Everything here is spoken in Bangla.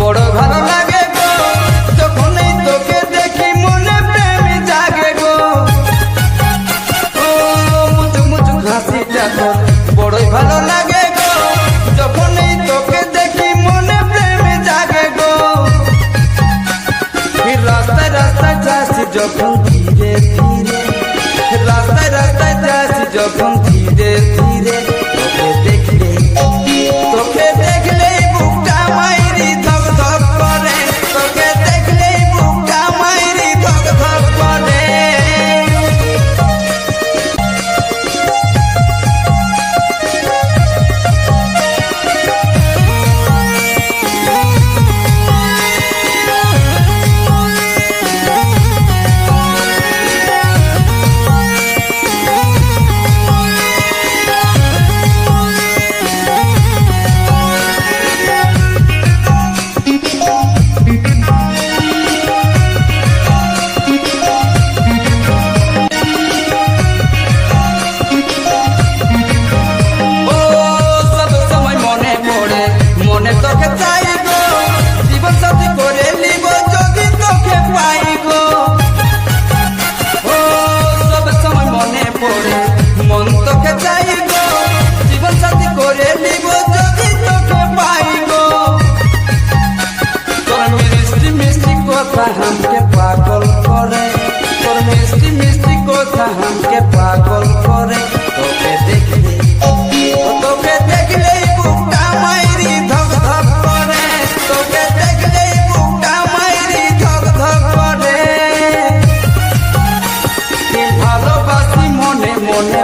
বড় ভালো লাগে গো, যখনই গো। ও মুচুক মুচুক হাসিটা তোর বড়ই ভালো লাগে গো, যখনই তোকে দেখি মনে প্রেম গো। যখন ধীরে ধীরে কথা হামকে পাগল করে। তোর মিষ্টি মিষ্টি কথা হামকে পাগল করে। তোকে দেখলে তোকে দেখলে বুকটা মাইরি ধক ধক করে। তোকে দেখলে বুকটা মাইরি ধক ধক করে। ভালোবাসি মনে মনে